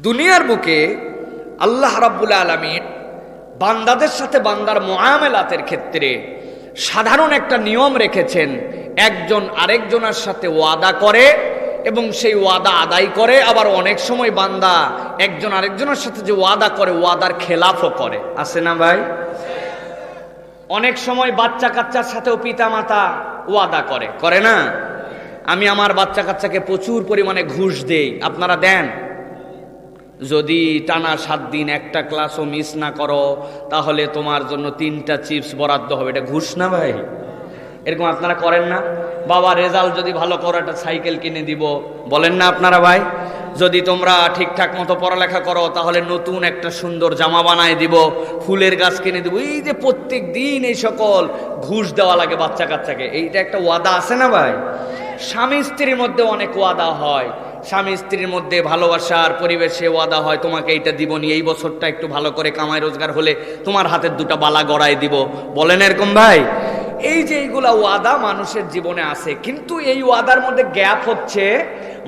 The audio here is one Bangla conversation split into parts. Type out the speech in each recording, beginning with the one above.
দুনিয়ার বুকে আল্লাহ রাব্বুল আলমিন বান্দাদের সাথে বান্দার মোয়ামেলাতের ক্ষেত্রে সাধারণ একটা নিয়ম রেখেছেন, একজন আরেকজনের সাথে ওয়াদা করে এবং সেই ওয়াদা আদায় করে, আবার অনেক সময় বান্দা একজন আরেকজনের সাথে যে ওয়াদা করে, ওয়াদার খেলাফও করে। আছে না ভাই? অনেক সময় বাচ্চা কাচ্চার সাথেও পিতা মাতা ওয়াদা করে। করে না? আমি আমার বাচ্চা কাচ্চাকে প্রচুর পরিমাণে ঘুষ দেই। আপনারা দেন? যদি টানা সাত দিন একটা ক্লাসও মিস না করো, তাহলে তোমার জন্য তিনটা চিপস বরাদ্দ হবে। এটা ঘুষ না ভাই? এরকম আপনারা করেন না। বাবা, রেজাল্ট যদি ভালো করো, একটা সাইকেল কিনে দিব। বলেন না আপনারা ভাই? যদি তোমরা ঠিকঠাক মতো পড়ালেখা করো, তাহলে নতুন একটা সুন্দর জামা বানায় দিব, ফুলের গাছ কিনে দিব। এই যে প্রত্যেক দিন এই সকল ঘুষ দেওয়া লাগে বাচ্চা কাচ্চাকে এইটা একটা ওয়াদা আছে না ভাই? স্বামী স্ত্রীর মধ্যে অনেক ওয়াদা হয়। স্বামী স্ত্রীর মধ্যে ভালোবাসার পরিবেশে ওয়াদা হয়, তোমাকে এইটা দিব নি, এই বছরটা একটু ভালো করে কামাই রোজগার হলে তোমার হাতের দুটো বালা গড়াই দিব। বলেন এরকম ভাই? এই যে এইগুলা ওয়াদা মানুষের জীবনে আছে, কিন্তু এই ওয়াদার মধ্যে গ্যাপ হচ্ছে,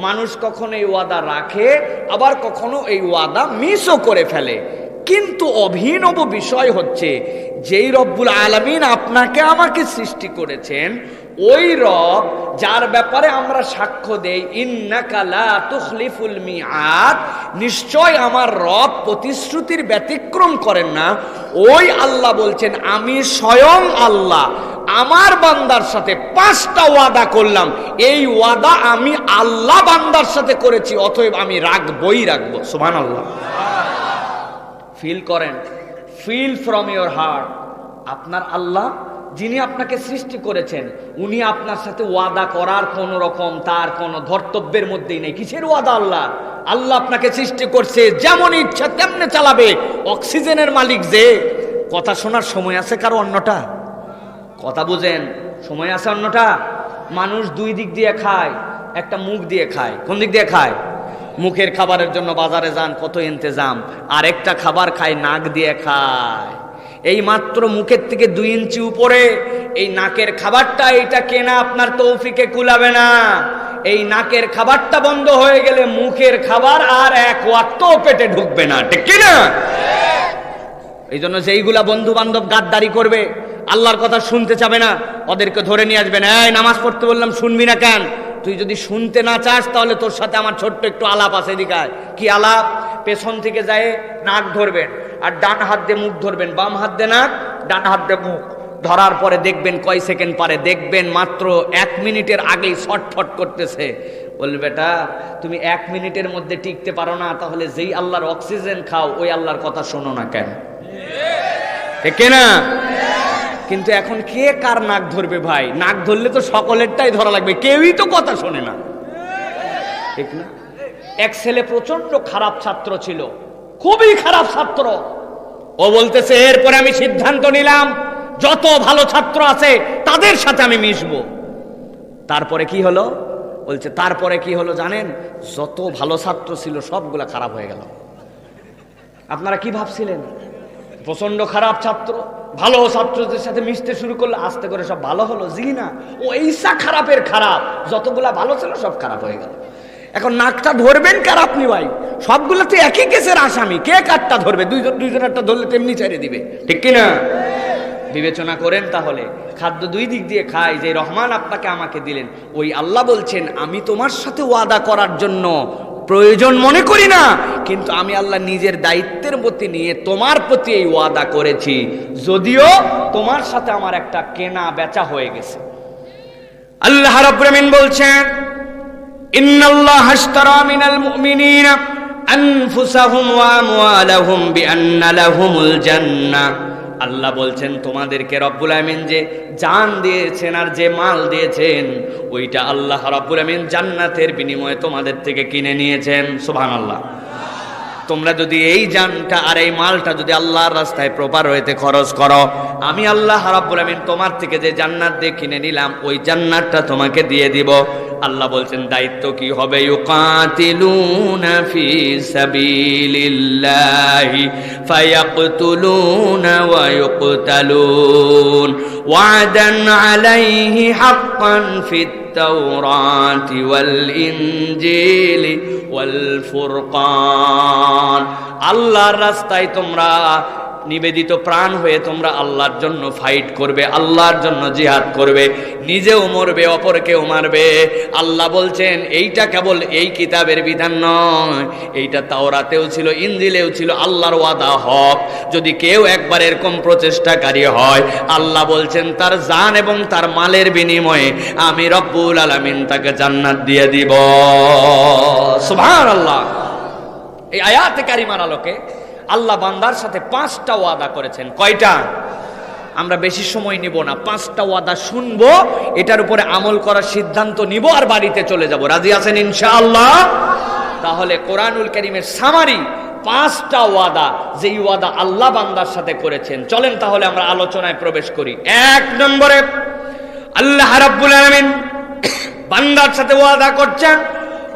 মানুষ কখনো এই ওয়াদা রাখে, আবার কখনো এই ওয়াদা মিসও করে ফেলে। কিন্তু অভিনব বিষয় হচ্ছে, যেই রব্বুল আলমিন আপনাকে আমাকে সৃষ্টি করেছেন ওই রব যার ব্যাপারে আমরা সাক্ষ্য দেই ইন্নাকালা তুখলিফুল মিআদ নিশ্চয় আমার রব প্রতিশ্রুতির ব্যতিক্রম করেন না। ওই আল্লাহ বলছেন, আমি স্বয়ং আল্লাহ, আমার বান্দার সাথে পাঁচটা ওয়াদা করলাম। এই ওয়াদা আমি আল্লাহ বান্দার সাথে করেছি, অতএব আমি রাখবই রাখব। সুবহান আল্লাহ ফিল করেন। ফিল ফ্রম ইয়োর হার্ট আপনার আল্লাহ যিনি আপনাকে সৃষ্টি করেছেন, উনি আপনার সাথে ওয়াদা করার কোন রকম, তার কোনো ধর্তব্যের মধ্যেই নেই। কিসের ওয়াদা আল্লাহ? আল্লাহ আপনাকে সৃষ্টি করছে, যেমন ইচ্ছা তেমনে চালাবে। অক্সিজেনের মালিক যে, কথা শোনার সময় আছে কারও অন্যটা? কথা বুঝেন, সময় আছে অন্যটা? মানুষ দুই দিক দিয়ে খায়, একটা মুখ দিয়ে খায়। কোন দিক দিয়ে খায়? মুখের খাবারের জন্য বাজারে যান, কত ইন্তজাম। আর একটা খাবার খায়, নাক দিয়ে খায়। এই মাত্র মুখের থেকে দুই ইঞ্চি উপরে, এই নাকের খাবারটা এইটা কেনা আপনার তৌফিকে কুলাবে না। এই নাকের খাবারটা বন্ধ হয়ে গেলে মুখের খাবার আর এক ওয়াক্ত পেটে ঢুকবে না, ঠিক কি না এই জন্য যেইগুলা বন্ধু বান্ধব গাদ্দারি করবে, আল্লাহর কথা শুনতে চাবে না, ওদেরকে ধরে নিয়ে আসবেন। এই নামাজ পড়তে বললাম, শুনবি না কেন? তুই যদি শুনতে না চাস, তাহলে তোর সাথে আমার ছোট্ট একটু আলাপ আছে এদিকায় কি আলাপ? পেছন থেকে যায় নাক ধরবেন আর ডান হাত দিয়ে মুখ ধরবেন। বাম হাত দিয়ে নাক, ডান হাত দিয়ে মুখ। ধরার পরে দেখবেন কয় সেকেন্ড পারে। দেখবেন মাত্র এক মিনিটের আগেই ছটফট করতেছে। বলবে বেটা, তুমি এক মিনিটের মধ্যে টিকতে পারো না, তাহলে যেই আল্লাহর অক্সিজেন খাও, ওই আল্লাহর কথা শোনো না কেন? ঠিক না কিন্তু এখন কে কার নাক ধরবে ভাই? নাক ধরলে তো সকলেরটাই ধরা লাগবে। কেউই তো কথা শোনে না। ঠিক না? এক ছেলে প্রচণ্ড খারাপ ছাত্র ছিল। খুবই খারাপ ছাত্র। ও বলতেছে, এরপরে আমি সিদ্ধান্ত নিলাম, যত ভালো ছাত্র আছে তাদের সাথে আমি মিশবো। তারপরে কি হলো? বলছে, তারপরে কি হলো জানেন? যত ভালো ছাত্র ছিল সবগুলা খারাপ হয়ে গেল। আপনারা কি ভাবছিলেন? প্রচণ্ড খারাপ ছাত্র, ভালো ছাত্রদের সাথে মিশতে শুরু করল আস্তে করে সব ভালো হলো, জি না। ও এইসা খারাপের খারাপ, যতগুলা ভালো ছিল সব খারাপ হয়ে গেল। এখন নাকটা ধরবেন কার আপনি ভাই? সবগুলো তো একই কেসের আসামি, কে কারটা ধরবে? দুইজন দুইজনেরটা ধরলে তেমনি ছেড়ে দিবে। ঠিক কিনা? বিবেচনা করেন তাহলে। খাদ্য দুই দিক দিয়ে খাই যে রহমান আপনাকে আমাকে দিলেন, ওই আল্লাহ বলছেন, আমি তোমার সাথে ওয়াদা করার জন্য প্রয়োজন মনে করি না, কিন্তু আমি আল্লাহ নিজের দায়িত্বের প্রতি নিয়ে তোমার প্রতি এই ওয়াদা করেছি। যদিও তোমার সাথে আমার একটা কেনা বেচা হয়ে গেছে। আল্লাহ রাব্বুল বলছেন, ইন্নাল্লাহ মিনাল ওয়া আল্লাহ বলছেন, তোমাদেরকে রব্বুল আমিন যে জান দিয়েছেন আর যে মাল দিয়েছেন, ওইটা আল্লাহ রব্বুল আমিন জান্নাতের বিনিময়ে তোমাদের থেকে কিনে নিয়েছেন। সুবহানাল্লাহ। তোমরা যদি এই জানটা আর এই মালটা যদি আল্লাহর রাস্তায় প্রপার হইতে খরচ করো, আমি আল্লাহ রাব্বুল আমিন তোমার থেকে যে জান্নাত দিয়ে কিনে নিলাম, ওই জান্নাতটা তোমাকে দিয়ে দিব। আল্লাহ বলছেন, দায়িত্ব কি হবে? ইউকাতিলুনা ফি সাবিলিল্লাহি, ফায়াকতুলুনা ওয়া ইউকতালুন। ওয়াদান আলাইহি হাক্কান ফিত التوراة والإنجيل والفرقان আল্লাহর রাস্তায় তোমরা নিবেদিত প্রাণ হয়ে তোমরা আল্লাহর জন্য ফাইট করবে, আল্লাহর জন্য জিহাদ করবে, নিজেও মরবে, অপরকেও মারবে। আল্লাহ বলছেন, এইটা কেবল এই কিতাবের বিধান নয়, এইটা তাওরাতেও ছিল ইঞ্জিলেও ছিল, আল্লাহর ওয়াদা হক। যদি কেউ একবার এরকম প্রচেষ্টাকারী হয়, আল্লাহ বলছেন, তার জান এবং তার মালের বিনিময়ে আমি রব্বুল আলামিন তাকে জান্নাত দিয়ে দিব। সুভান আল্লাহ এই আয়াতে কারিমার আলোকে আল্লাহ বান্দার সাথে পাঁচটা ওয়াদা করেছেন। কয়টা? আমরা বেশি সময় নিব না, পাঁচটা ওয়াদা শুনব, এটার উপরে আমল করার সিদ্ধান্ত নিব আর বাড়িতে চলে যাব। রাজি আছেন ইনশাআল্লাহ? তাহলে কোরআনুল করিমের সামারি পাঁচটা ওয়াদা, যেই ওয়াদা আল্লাহ বান্দার সাথে করেছেন। চলেন তাহলে আমরা আলোচনায় প্রবেশ করি। এক নম্বরে, আল্লাহ রাব্বুল আলামিন বান্দার সাথে ওয়াদা করছেন,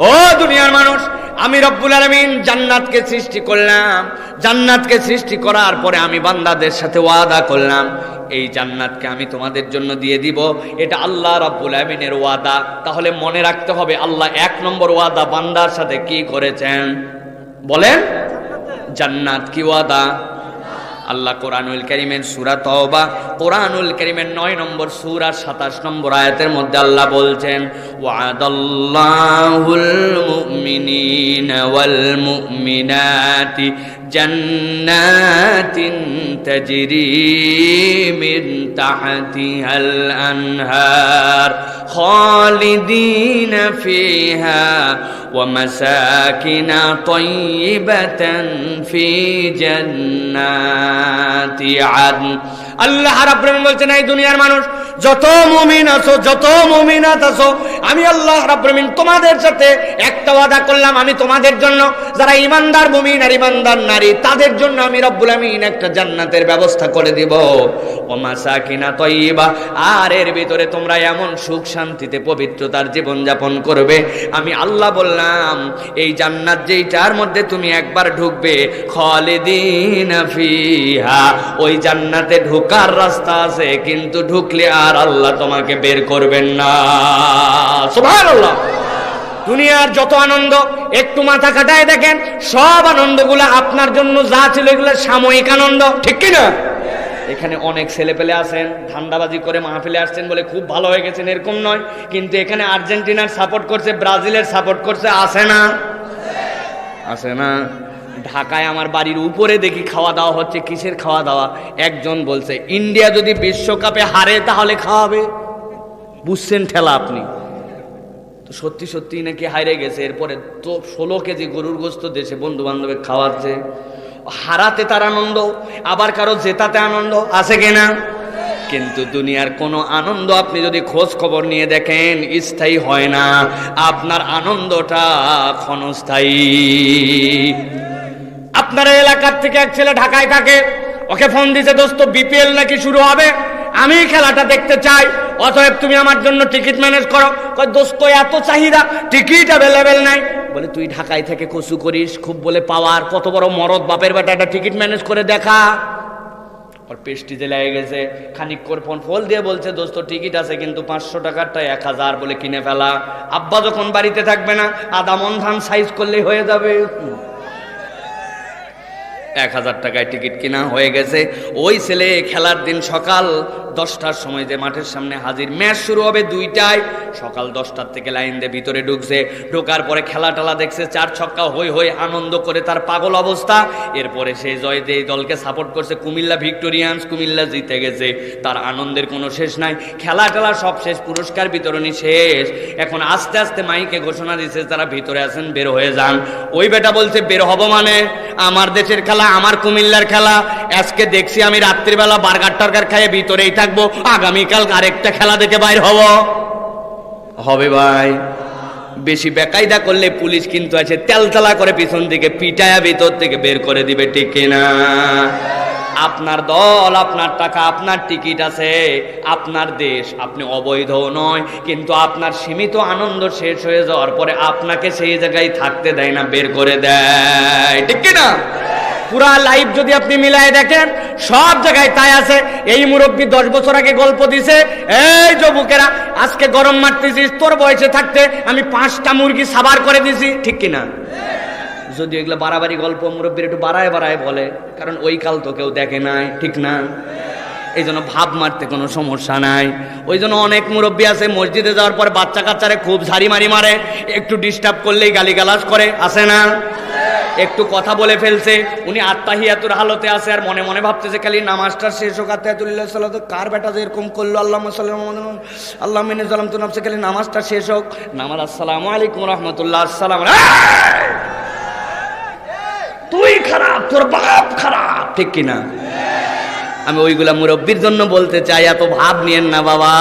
ও দুনিয়ার মানুষ আমি রব্বুল আলমিন জান্নাতকে সৃষ্টি করলাম। জান্নাতকে সৃষ্টি করার পরে আমি বান্দাদের সাথে ওয়াদা করলাম। এই জান্নাতকে আমি তোমাদের জন্য দিয়ে দিব। এটা আল্লাহ রব্বুল আমিনের ওয়াদা। তাহলে মনে রাখতে হবে, আল্লাহ এক নম্বর ওয়াদা বান্দার সাথে কি করেছেন? বলেন, জান্নাত কি ওয়াদা? আল্লাহ কোরআনুল করিমের সুরা তওবা, কোরআনুল করিমের নয় নম্বর সুরা সাতাশ নম্বর আয়াতের মধ্যে আল্লাহ বলছেন, ওয়াদাল্লাহুল মুমিনিন ওয়াল মুমিনাতি جنات تجري من تحتها الأنهار خالدين فيها ومساكن طيبة في جنات عدن আল্লাহ রাব্বুল বলছেন, এই দুনিয়ার মানুষ, যত মুমিন আছো, যত মুমিনাত আছো, আমি আল্লাহ রাব্বুল তোমাদের সাথে একটা ওয়াদা করলাম, আমি তোমাদের জন্য, যারা ইমানদার মুমিন আর ইমানদার নারী, তাদের জন্য আমি রব্বুল আমিন একটা জান্নাতের ব্যবস্থা করে দিব। ও মাসাকিনা তয়্যিবা আর এর ভিতরে তোমরা এমন সুখ শান্তিতে পবিত্রতার জীবন যাপন করবে। আমি আল্লাহ বললাম, এই জান্নাত যেইটার মধ্যে তুমি একবার ঢুকবে, খালিদিন ফিহা, ওই জান্নাতে ঢোকার রাস্তা আছে, কিন্তু ঢুকলে আর আল্লাহ তোমাকে বের করবেন না। দুনিয়ার যত আনন্দ, একটু মাথা কাটায় দেখেন, সব আনন্দগুলো আপনার জন্য যা ছিল এগুলো সাময়িক আনন্দ, ঠিক কি না এখানে অনেক ছেলে পেলে আছেন, ধান্দাবাজি করে মাহফিলে আসছেন বলে খুব ভালো হয়ে গেছেন, এরকম নয়। কিন্তু এখানে আর্জেন্টিনার সাপোর্ট করছে, ব্রাজিলের সাপোর্ট করছে আসে না? আসে না? ঢাকায় আমার বাড়ির উপরে দেখি খাওয়া দাওয়া হচ্ছে, কিসের খাওয়া দাওয়া? একজন বলছে, ইন্ডিয়া যদি বিশ্বকাপে হারে তাহলে খাওয়াবে। বুঝছেন ঠেলা আপনি। তো সত্যি সত্যি নাকি হাইরে গেছে, এরপরে তো ষোলো কেজি গরুর গোস্ত দেশে বন্ধু বান্ধবে খাওয়াচ্ছে। হারাতে তার আনন্দ, আবার কারও জেতাতে আনন্দ, আছে কিনা কিন্তু দুনিয়ার কোনো আনন্দ আপনি যদি খোঁজ খবর নিয়ে দেখেন, স্থায়ী হয় না। আপনার আনন্দটা ক্ষণস্থায়ী। আপনার এলাকার থেকে এক ছেলে ঢাকায় থাকে, ওকে ফোন দিছে, দোস্ত বিপিএল নাকি শুরু হবে? আমি খেলাটা দেখতে চাই, অতএব তুমি আমার জন্য টিকিট ম্যানেজ করো। দোস্ত, এত চাহিদা টিকিট অ্যাভেলেবেল নাই। বলে, তুই ঢাকায় থেকে কসু করিস, খুব বলে পাওয়ার, কত বড় মরদ বাপের বেটা একটা টিকিট ম্যানেজ করে দেখা। ওর পেস্টিজে লেগে গেছে, খানিক করে ফোন ফল দিয়ে বলছে, দোস্ত টিকিট আছে, কিন্তু পাঁচশো টাকারটা এক হাজার বলে কিনে ফেলা। আব্বা যখন বাড়িতে থাকবে না, আদা মন ধান সাইজ করলেই হয়ে যাবে। এক হাজার টাকায় টিকিট কিনা হয়ে গেছে। ওই ছেলে খেলার দিন সকাল দশটার সময় যে মাঠের সামনে হাজির, ম্যাচ শুরু হবে দুইটায়। সকাল দশটার থেকে লাইন দিয়ে ভিতরে ঢুকছে। ঢোকার পরে খেলা টেলা দেখছে, চার ছক্কা হই হই আনন্দ করে তার পাগল অবস্থা। এরপরে সে জয় দিয়ে দলকে সাপোর্ট করছে। কুমিল্লা ভিক্টোরিয়ান্স, কুমিল্লা জিতে গেছে। তার আনন্দের কোনো শেষ নাই। খেলা টেলা সব শেষ, পুরস্কার বিতরণী শেষ। এখন আস্তে আস্তে মাইকে ঘোষণা দিচ্ছে তারা ভিতরে আছেন বের হয়ে যান। ওই বেটা বলছে, বের হব মানে? আমার দেশের খেলা আমার কুমিল্লার খেলা। আজকে দেখছি আমি রাত্রিবেলা বার্গার টার্গার খাইয়ে ভিতরেই থাকব। আগামীকাল আরেকটা খেলা দেখে বাইর হব। হবে ভাই। বেশি বেকায়দা করলে পুলিশ কিন্তু আছে, তেলতলা করে পিছন থেকে পিটায়া ভিতর থেকে বের করে দিবে, ঠিক না? আপনার দল, আপনার টাকা, আপনার টিকিট আছে, আপনার দেশ। আপনি অবৈধ নয়, কিন্তু আপনার সীমিত আনন্দ শেষ হয়ে যাওয়ার পরে আপনাকে সেই জায়গায় থাকতে দেয় না, বের করে দেয়। ঠিক না? পুরা লাইফ যদি আপনি মিলায় দেখেন, সব জায়গায় তাই আছে। এই মুরব্বী দশ বছর আগে গল্প দিছে, এই যুবকেরা, আজকে গরম মারতেছিস, তোর বয়সে থাকতে আমি পাঁচটা মুরগি সাবার করে দিছি। ঠিক কিনা? যদি এগুলো বাড়াবাড়ি গল্প মুরব্বীর একটু বাড়ায় বাড়ায় বলে, কারণ ওই কাল তো কেউ দেখে নাই, ঠিক না? এই জন্য ভাব মারতে কোনো সমস্যা নাই। ওই জন্য অনেক মুরব্বী আছে, মসজিদে যাওয়ার পরে বাচ্চা কাচ্চারে খুব ঝাড়ি মারি মারে, একটু ডিস্টার্ব করলেই গালিগালাজ করে আসে না? একটু কথা বলে ফেলছে উনি আত্মাহিয়াতুর হালতে আছে আর মনে মনে ভাবতেছে খালি নামাজটা শেষ হোক আত্মাহিয়াতুল্লাহ সাল্লাহ কার বেটা যে এরকম করল আল্লাহ সাল্লাম আল্লাহ মিনে সালাম তো নামছে খালি নামাজটা শেষ হোক নামাজ আসসালাম আলাইকুম রহমতুল্লাহ আসসালাম তুই খারাপ তোর বাপ খারাপ ঠিক কিনা আমি ওইগুলা মুরব্বীর জন্য বলতে চাই, এত ভাব নিয়েন না বাবা।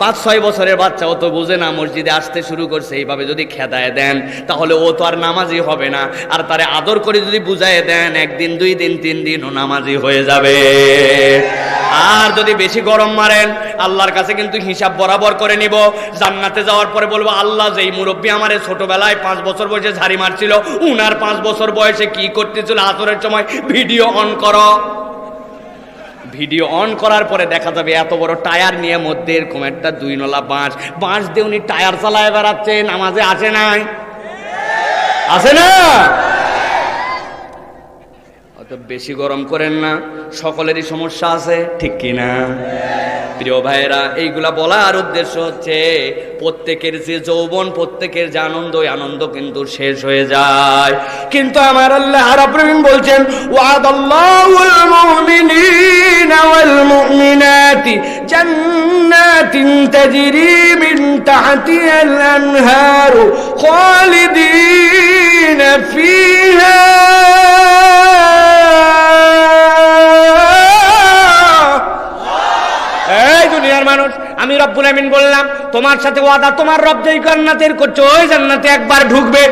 পাঁচ, ছয় বছরের বাচ্চা, ও তো বুঝে না মসজিদে আসতে শুরু করছে, এইভাবে যদি খেদায় দেন, তাহলে ও তো আর নামাজি হবে না। আর তারে আদর করে যদি বুঝায় দেন, একদিন, দুই দিন, তিন দিন ও নামাজি হয়ে যাবে। আর যদি বেশি গরম মারেন, আল্লাহর কাছে কিন্তু হিসাব বরাবর করে নিব। জান্নাতে যাওয়ার পরে বলব, আল্লাহ যেই মুরব্বী আমার ছোটবেলায় পাঁচ বছর বয়সে ঝাড়ি মারছিল, উনার পাঁচ বছর বয়সে কি করতেছিল আসরের সময় ভিডিও অন করো। ভিডিও অন করার পরে দেখা যাবে এত বড় টায়ার নিয়ে মধ্যে এরকম একটা দুই নলা বাঁশ। বাঁশ দিয়ে উনি টায়ার চালায় বেড়াচ্ছে নামাজে আসে নাই। আসে না? বেশি গরম করেন না, সকলেরই সমস্যা আছে, ঠিক কিনা? প্রিয় ভাইয়েরা, এইগুলা বলার উদ্দেশ্য হচ্ছে প্রত্যেকের যে যৌবন, প্রত্যেকের যে আনন্দ আনন্দ কিন্তু শেষ হয়ে যায়। কিন্তু আমার আল্লাহ রাব্বুল বলছেন, ওয়াদাল্লাহুল আমি রব্বুল আমিন বললাম তোমার সাথে ওয়াদা, তোমার রব যেই জান্নাতের করছে, ওই জান্নাতে একবার ঢুকবে,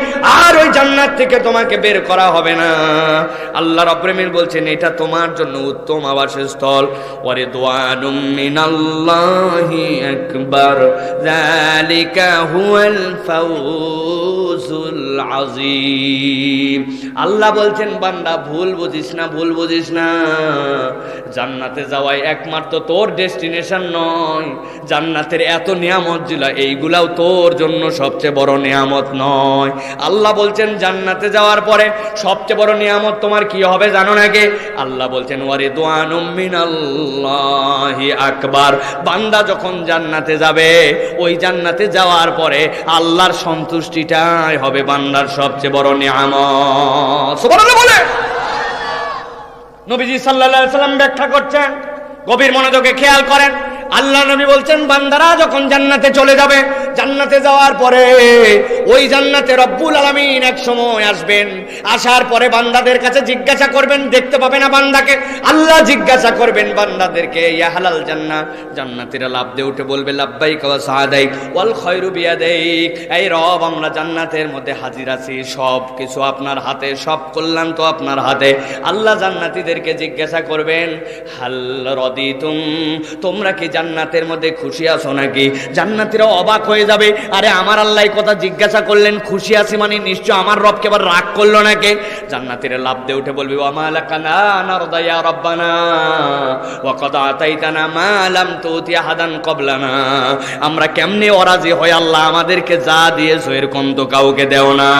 আর ওই জান্নাত থেকে তোমাকে বের করা হবে না। আল্লাহ রব্বুল আমিন বলছেন, এটা তোমার জন্য উত্তম আবাসস্থল ওরে দোয়ানুম মিনাল্লাহি আকবার। যালিকা হুয়াল ফাউজুল আজিম আল্লাহ বলছেন, বান্দা, ভুল বুঝিস না, ভুল বুঝিস না। জান্নাতে যাওয়াই একমাত্র তোর ডেস্টিনেশন নয়। জান্নাতের এত নিয়ামত ছিল এইগুলাও তোর জন্য সবচেয়ে বড় নিয়ামত নয়। আল্লাহ বলছেন, জান্নাতে যাওয়ার পরে সবচেয়ে বড় নিয়ামত তোমার কি হবে জানো নাকি? আল্লাহ বলছেন ওয়ারে দোয়ানুম মিনাল্লাহি আকবার। বান্দা যখন জান্নাতে যাবে, ওই জান্নাতে যাওয়ার পরে আল্লাহর সন্তুষ্টিটাই হবে বান্দার সবচেয়ে বড় নিয়ামত। বলে। নবীজি আলাইহি সাল্লাম ব্যাখ্যা করছেন, গভীর মনোযোগে খেয়াল করেন। আল্লাহ নবী বলছেন, বান্দারা যখন জান্নাতে চলে যাবে, জান্নাতে যাওয়ার পরে ওই জান্নাতে রব্বুল আলামিন এক সময় আসবেন। আসার পরে বান্দাদের কাছে জিজ্ঞাসা করবেন, দেখতে পাবে না বান্দাকে? আল্লাহ জিজ্ঞাসা করবেন বান্দাদেরকে, ইয়া জান্নাত জান্নাতীরা লাভ দিয়ে উঠে বলবে, লাব্বাইক ওয়া সাদাইক ওয়াল খায়রু বিয়াদাইক। এই রব, আমরা জান্নাতের মধ্যে হাজির আছি। সব কিছু আপনার হাতে, সব কল্যাণ তো আপনার হাতে। আল্লাহ জান্নাতীদেরকে জিজ্ঞাসা করবেন, হাল রদিতুম, তোমরা কি জান্নাতের মধ্যে খুশি আছো নাকি? জান্নাতীরা অবাক হয়ে যাবে, আরে আমার আল্লাহ কথা জিজ্ঞাসা করলেন, খুশি আছি মানে নিশ্চয় আমার রবকে আবার রাগ করল নাকি? জান্নাতীরা লাভ দিয়ে উঠে বলবে আমরা কেমনে অরাজি হয় আল্লাহ, আমাদেরকে যা দিয়েছ এরকম তো কাউকে দেও না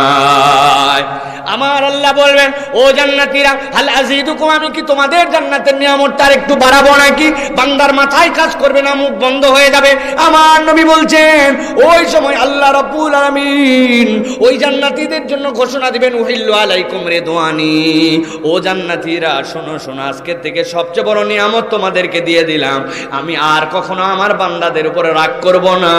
আমার আল্লাহ বলবেন, ও জান্নাতীরা, হাল আজিদুকুম আমি কি তোমাদের জান্নাতের নিয়ামতটা আর একটু বাড়াবো নাকি? বান্দার মাথায় কাজ করবে না, মুখ বন্ধ হয়ে যাবে। আমার নবী বলছেন, ওই সময় আল্লাহ রাব্বুল আলামিন ওই জান্নাতীদের জন্য ঘোষণা দিবেন, উহিল্লু আলাইকুম রেদওয়ানি। ও জান্নাতীরা, শোনো শোনো, আজকের থেকে সবচেয়ে বড় নিয়ামত তোমাদেরকে দিয়ে দিলাম। আমি আর কখনো আমার বান্দাদের উপরে রাগ করব না।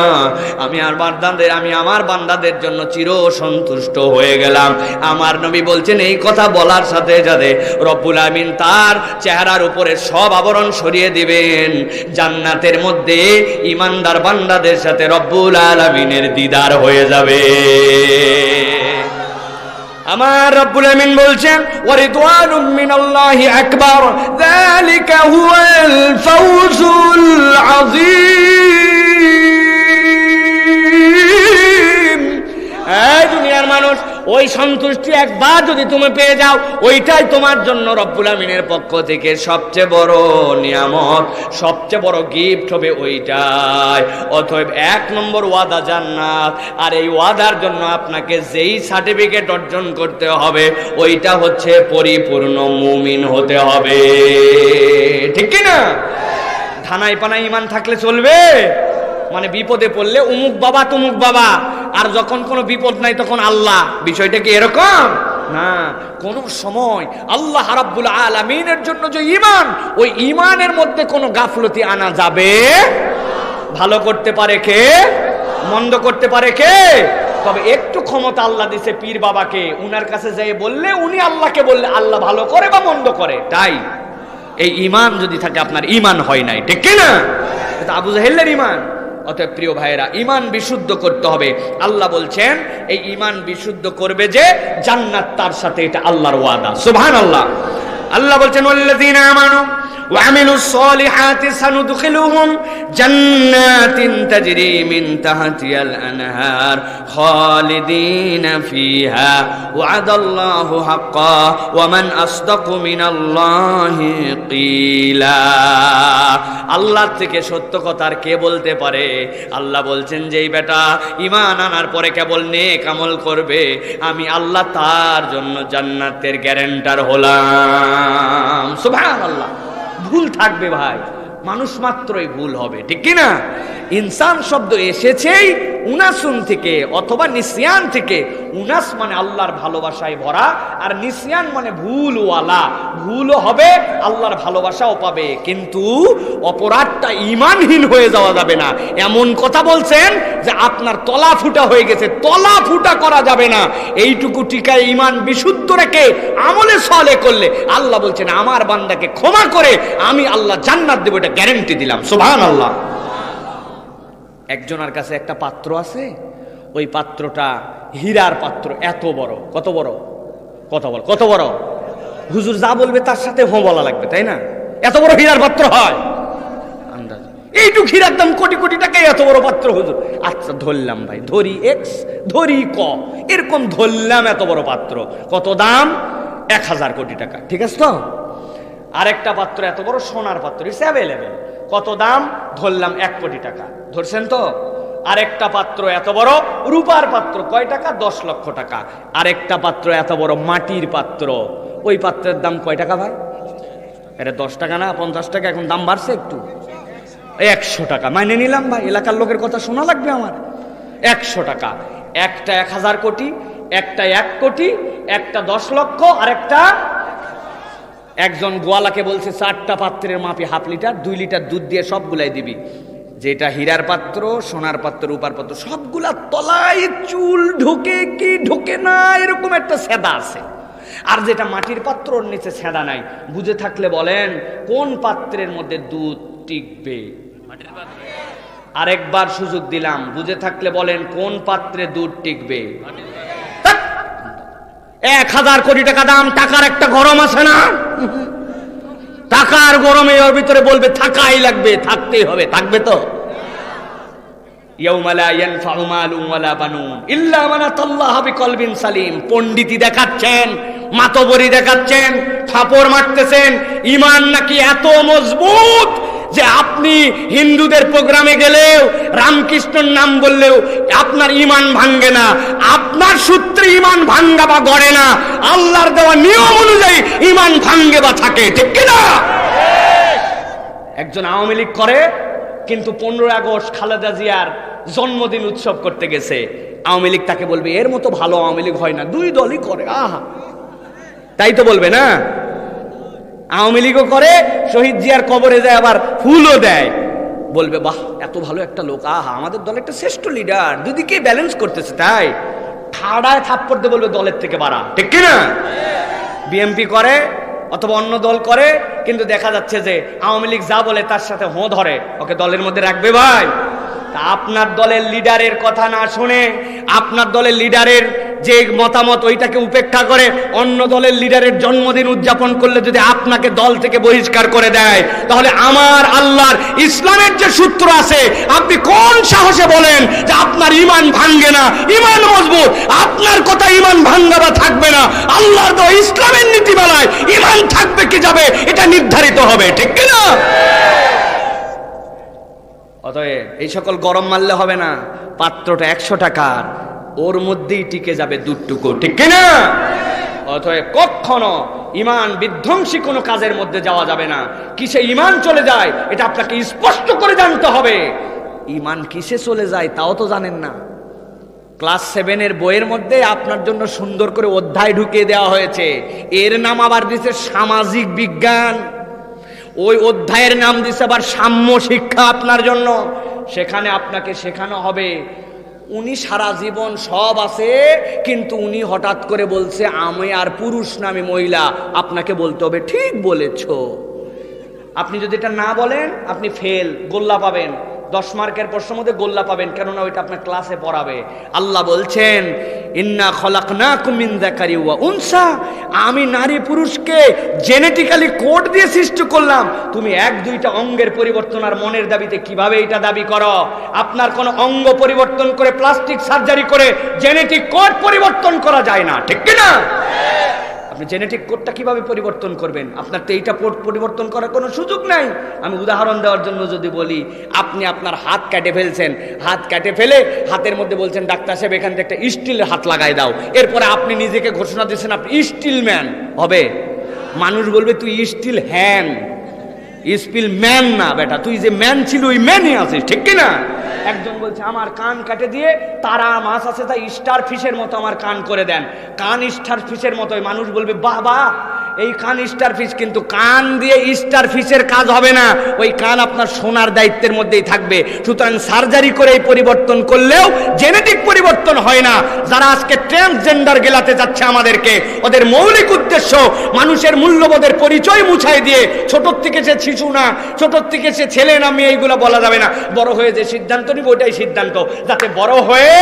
আমি আর বান্দাদের, আমি আমার বান্দাদের জন্য চির সন্তুষ্ট হয়ে গেলাম। আমার নবী বলছেন, এই কথা বলার সাথে সাথে রব্বুল আমিন তার চেহারার উপরে সব আবরণ সরিয়ে দিবেন। জান্নাতের মধ্যে ইমানদার বান্দাদের সাথে রব্বুল আলামিনের দিদার হয়ে যাবে। আমার রব্বুল আমিন বলছেন, ওয়ারিদওয়ানুম মিনাল্লাহি আকবার, যালিকা হুয়াল ফাউজুল আযীম। এই দুনিয়ার মানুষ ওই সন্তুষ্টি একবার যদি তুমি পেয়ে যাও, ওইটাই তোমার জন্য রব্বুল আমিনের পক্ষ থেকে সবচেয়ে বড় নিয়ামত, সবচেয়ে বড় গিফট হবে ওইটাই। অতএব এক নম্বর ওয়াদা জান্নাত, আর এই ওয়াদার জন্য আপনাকে যেই সার্টিফিকেট অর্জন করতে হবে, ওইটা হচ্ছে পরিপূর্ণ মুমিন হতে হবে। ঠিক কি না? থানায় পানায় ইমান থাকলে চলবে মানে বিপদে পড়লে উমুক বাবা, তুমুক বাবা। আর যখন কোনো বিপদ নাই, তখন আল্লাহ। বিষয়টা কি এরকম? না। কোন সময় আল্লাহ রাব্বুল আলামিনের জন্য যে ইমান ওই ইমানের মধ্যে কোনো গাফলতি আনা যাবে ভালো করতে পারে কে? মন্দ করতে পারে কে? তবে একটু ক্ষমতা আল্লাহ দিছে পীর বাবাকে। উনার কাছে যাই বললে, উনি আল্লাহকে বললে, আল্লাহ ভালো করে বা মন্দ করে। তাই এই ইমান যদি থাকে, আপনার ইমান হয় নাই। ঠিক কি না এটা আবু জাহেলের ইমান অতএব প্রিয় ভাইয়েরা ইমান বিশুদ্ধ করতে হবে। আল্লাহ বলছেন, এই ইমান বিশুদ্ধ করবে যে জান্নাত তার সাথে এটা আল্লাহর ওয়াদা। সুবহান আল্লাহ আল্লাহ বলছেন وعملوا الصالحات سندخلهم جنات تجري من تحتها الأنهار خالدين فيها وعد الله حقا ومن أصدق من الله قيلا আল্লাহ থেকে সত্য কথা আর কে বলতে পারে আল্লাহ বলছেন যে এই বেটা ইমান আনার পরে কেবল নেক আমল করবে আমি আল্লাহ তার জন্য জান্নাতের গ্যারেন্টার হলাম সুবহানাল্লাহ ভুল থাকবে ভাই। মানুষ মাত্রই ভুল হবে ঠিক কি না ইনসান শব্দ এসেছেই উনাসুন থেকে অথবা নিসিয়ান থেকে। উনাস মানে আল্লাহর ভালোবাসায় ভরা, আর নিসিয়ান মানে ভুলওয়ালা। ভুলও হবে, আল্লাহর ভালোবাসাও পাবে। কিন্তু অপরাধটা ইমানহীন হয়ে যাওয়া যাবে না। এমন কথা বলছেন যে আপনার তলা ফুটা হয়ে গেছে। তলা ফুটা করা যাবে না। এইটুকু টিকায় ইমান বিশুদ্ধ রেখে আমলে সলে করলে আল্লাহ বলছেন, আমার বান্দাকে ক্ষমা করে আমি আল্লাহ জান্নাত দেবো, এটা গ্যারেন্টি দিলাম। সুবহান আল্লাহ একজনের কাছে একটা পাত্র আছে, ওই পাত্রটা হীরার পাত্র, এত বড়। কত বড়? কত বড়? কত বড়? হুজুর যা বলবে তার সাথে হো বলা লাগবে, তাই না? এত বড় হীরার পাত্র হয়। আন্দাজ। এইটুক হীরার দাম কোটি কোটি টাকায় এত বড় পাত্র, হুজুর। আচ্ছা ধরলাম ভাই। ধরি এক্স ধরি ক। এরকম ধরলাম এত বড় পাত্র। কত দাম? এক হাজার কোটি টাকা। ঠিক আছে তো? আরেকটা পাত্র, এত বড় সোনার পাত্র ইটস অ্যাভেলেবেল কত দাম? ধরলাম এক কোটি টাকা। ধরছেন তো? আরেকটা পাত্র এত বড়, রূপার পাত্র, কয় টাকা? দশ লক্ষ টাকা। আরেকটা পাত্র এত বড়, মাটির পাত্র। ওই পাত্রের দাম কয় টাকা ভাই? এটা দশ টাকা না, পঞ্চাশ টাকা, এখন দাম বাড়ছে একটু। একশো টাকা। মাইনে নিলাম ভাই, এলাকার লোকের কথা শোনা লাগবে আমার। একশো টাকা। একটা এক হাজার কোটি, একটা এক কোটি, একটা দশ লক্ষ আর একটা একজন গোয়ালাকে বলছে, চারটা পাত্রের মাপি হাফ লিটার, দুই লিটার দুধ দিয়ে সবগুলাই দিবি। যেটা হীরার পাত্র, সোনার পাত্র, রূপার পাত্র, সবগুলা তলায় চুল ঢোকে কি ঢোকে না, এরকম একটা সেদা আছে। আর যেটা মাটির পাত্র, ওর নিচে সেদা নাই। বুঝে থাকলে বলেন, কোন পাত্রের মধ্যে দুধ টিকবে? আরেকবার সুযোগ দিলাম। বুঝে থাকলে বলেন, কোন পাত্রে দুধ টিকবে। এক হাজার কোটি টাকা দাম, টাকার একটা গরম আছে না? টাকার গরমে ওর ভিতরে বলবে, থাকাই লাগবে, থাকতেই হবে, থাকবে তো? পণ্ডিতি দেখাচ্ছেন মাতবরি দেখাচ্ছেন, থাপড় মারতেছেন, ইমান নাকি এত মজবুত? যে আপনি হিন্দুদের প্রোগ্রামে গেলেও রামকৃষ্ণর নাম বললেও আপনার ইমান ভাঙ্গে না, আপনার সূত্রে ইমান ভাঙ্গা বা গড়ে না, আল্লাহর দেওয়া নিয়ম অনুযায়ী ইমান ভাঙ্গে বা থাকে, ঠিক কিনা? একজন আওয়ামী লীগ করে, কিন্তু পনেরোই আগস্ট খালেদা জিয়ার জন্মদিন উৎসব করতে গেছে। আওয়ামী লীগ তাকে বলবে, এর মতো ভালো আওয়ামী লীগ হয় না, দুই দলই করে। আহা! তাই তো বলবে না? আওয়ামী লীগও করে, শহীদ জিয়ার কবরে যায়, আবার ফুলও দেয়। বলবে, বাহ, এত ভালো একটা লোক, আহা, আমাদের দলের একটা শ্রেষ্ঠ লিডার দুদিকে ব্যালেন্স করতেছে তাই? ঠাড়ায় থাপ্পড় দিয়ে বলবে, দলের থেকে বাড়া। ঠিক কিনা বিএমপি করে, অথবা অন্য দল করে, কিন্তু দেখা যাচ্ছে যে আওয়ামী লীগ যা বলে তার সাথে হোঁ ধরে। ওকে দলের মধ্যে রাখবে ভাই। তা আপনার দলের লিডারের কথা না শুনে, আপনার দলের লিডারের যে মতামত ওইটাকে উপেক্ষা করে অন্য দলের লিডারের জন্মদিন উদযাপন করলে যদি আপনাকে দল থেকে বহিষ্কার করে দেয়, তাহলে আমার আল্লাহর ইসলামের যে সূত্র আছে, আপনি কোন সাহসে বলেন যে আপনার ইমান ভাঙ্গে না? ইমান মজবুত। আপনার কথা ইমান ভাঙ্গা বা থাকবে না। আল্লাহর তো ইসলামের নীতিমালায় ইমান থাকবে কি যাবে, এটা নির্ধারিত হবে। ঠিক কি না? অতএব এই সকল গরম মারলে হবে না। পাত্রটা একশো টাকার। ওর মধ্যেই টিকে যাবে দুটুকু, ঠিক কিনা? অথবা কখনো ইমান বিধ্বংসী কোনো কাজের মধ্যে যাওয়া যাবে না। কিসে ইমান চলে যায়, এটা আপনাকে স্পষ্ট করে জানতে হবে। ইমান কিসে চলে যায় তাও তো জানেন না। ক্লাস সেভেনের বইয়ের মধ্যে আপনার জন্য সুন্দর করে অধ্যায় ঢুকিয়ে দেওয়া হয়েছে। এর নাম আবার দিছে সামাজিক বিজ্ঞান। ওই অধ্যায়ের নাম দিছে আবার সাম্য শিক্ষা আপনার জন্য। সেখানে আপনাকে শেখানো হবে উনি সারা জীবন সব আছে, কিন্তু উনি হঠাৎ করে বলছে, আমি আর পুরুষ নামে মহিলা। আপনাকে বলতে হবে, ঠিক বলেছ। আপনি যদি এটা না বলেন, আপনি ফেল গোল্লা পাবেন। দশ মার্কের প্রশ্নের মধ্যে গোল্লা পাবেন, কেননা ওইটা আপনার ক্লাসে পড়াবে। আল্লাহ বলছেন, ইন্না খলাক না কুমিন দেখারি ওয়া উনসা। আমি নারী পুরুষকে জেনেটিক্যালি কোড দিয়ে সৃষ্টি করলাম। তুমি এক দুইটা অঙ্গের পরিবর্তন আর মনের দাবিতে কীভাবে এটা দাবি করো? আপনার কোনো অঙ্গ পরিবর্তন করে প্লাস্টিক সার্জারি করে জেনেটিক কোড পরিবর্তন করা যায় না, ঠিক কি না আপনি জেনেটিক কোডটা কীভাবে পরিবর্তন করবেন? আপনার তো এইটা পরিবর্তন করার কোনো সুযোগ নাই। আমি উদাহরণ দেওয়ার জন্য যদি বলি, আপনি আপনার হাত কেটে ফেলছেন। হাত কেটে ফেলে হাতের মধ্যে বলছেন, ডাক্তার সাহেব, এখান থেকে একটা স্টিলের হাত লাগাই দাও। এরপরে আপনি নিজেকে ঘোষণা দিয়েছেন, আপনি স্টিল ম্যান হবে। মানুষ বলবে, তুই স্টিল হ্যান স্পিল ম্যান না বেটা। তুই যে ম্যান ছিল, ওই ম্যানই আছিস, ঠিক কি না একজন বলছে, আমার কান কাটে দিয়ে তারা মাছ আছে, তাই স্টার ফিশের মতো আমার কান করে দেন। কান স্টার ফিশের মতো মানুষ বলবে, বাহ এই কান স্টার ফিশ কিন্তু কান দিয়ে স্টার ফিশের কাজ হবে না। ওই কান আপনার সোনার দায়িত্বের মধ্যেই থাকবে। সুতরাং সার্জারি করে এই পরিবর্তন করলেও জেনেটিক পরিবর্তন হয় না। যারা আজকে ট্রান্সজেন্ডার গেলাতে যাচ্ছে আমাদেরকে, ওদের মৌলিক উদ্দেশ্য মানুষের মূল্যবোধের পরিচয় মুছাই দিয়ে, ছোটর থেকে সে শিশু না, ছোটর থেকে সে ছেলে না, মেয়ে এইগুলো বলা যাবে না। বড় হয়ে যে সিদ্ধান্ত নিব, ওইটাই সিদ্ধান্ত যাতে বড় হয়ে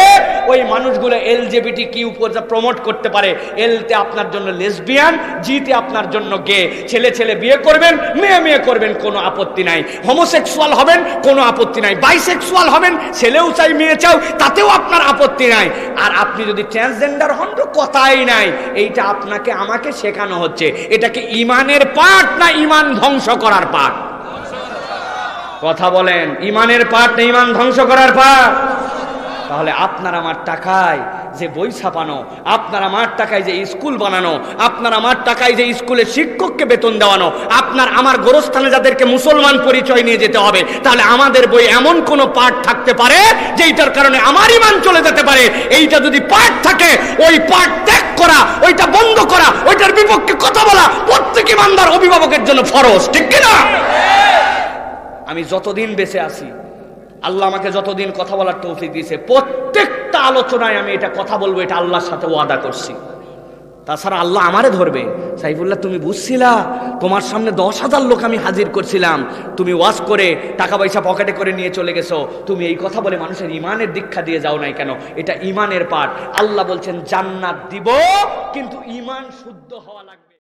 ওই মানুষগুলো এলজেবিটি কি উপর প্রমোট করতে পারে। এলতে আপনার জন্য লেসবিয়ান, জিতে আপনার জন্য গে। ছেলে ছেলে বিয়ে করবেন, মেয়ে মেয়ে করবেন, কোনো আপত্তি নাই। হোমোসেক্সুয়াল হবেন, কোনো আপত্তি নাই। বাইসেক্সুয়াল হবেন, ছেলেও চাই, মেয়ে চাও, তাতেও আপনার আপত্তি নাই। আর আপনি যদি ট্রান্সজেন্ডার হন, তো কথাই নাই। এইটা আপনাকে, আমাকে শেখানো হচ্ছে। এটাকে ইমানের পাঠ না ইমান ধ্বংস করার পাঠ? কথা বলেন, ইমানের পাঠ না, ইমান ধ্বংস করার পাঠ। তাহলে আপনার আমার টাকায় যে বই ছাপানো, আপনার আমার টাকায় যে স্কুল বানানো, আপনার আমার টাকায় যে স্কুলের শিক্ষককে বেতন দেওয়ানো, আপনার আমার গোরস্থানে যাদেরকে মুসলমান পরিচয় নিয়ে যেতে হবে, তাহলে আমাদের বই এমন কোনো পাঠ থাকতে পারে যেইটার কারণে আমার ইমান চলে যেতে পারে? এইটা যদি পাঠ থাকে, ওই পাঠ ত্যাগ করা, ওইটা বন্ধ করা, ওইটার বিপক্ষে কথা বলা প্রত্যেক ইমানদার অভিভাবকের জন্য ফরজ, ঠিক কিনা? আমি যতদিন বেঁচে আছি, আল্লাহ আমাকে যতদিন কথা বলার তৌফিক দিয়েছে, প্রত্যেকটা আলোচনায় আমি এটা কথা বলব, এটা আল্লাহর সাথে ওয়াদা করছি। তাছাড়া আল্লাহ আমারে ধরবে। সাইফুল্লাহ, তুমি বুঝছিলা? তোমার সামনে দশ হাজার লোক আমি হাজির করছিলাম। তুমি ওয়াজ করে টাকা পয়সা পকেটে করে নিয়ে চলে গেছো। তুমি এই কথা বলে মানুষের ইমানের দীক্ষা দিয়ে যাও নাই কেন? এটা ইমানের পাঠ। আল্লাহ বলছেন, জান্নাত দিব, কিন্তু ইমান শুদ্ধ হওয়া লাগবে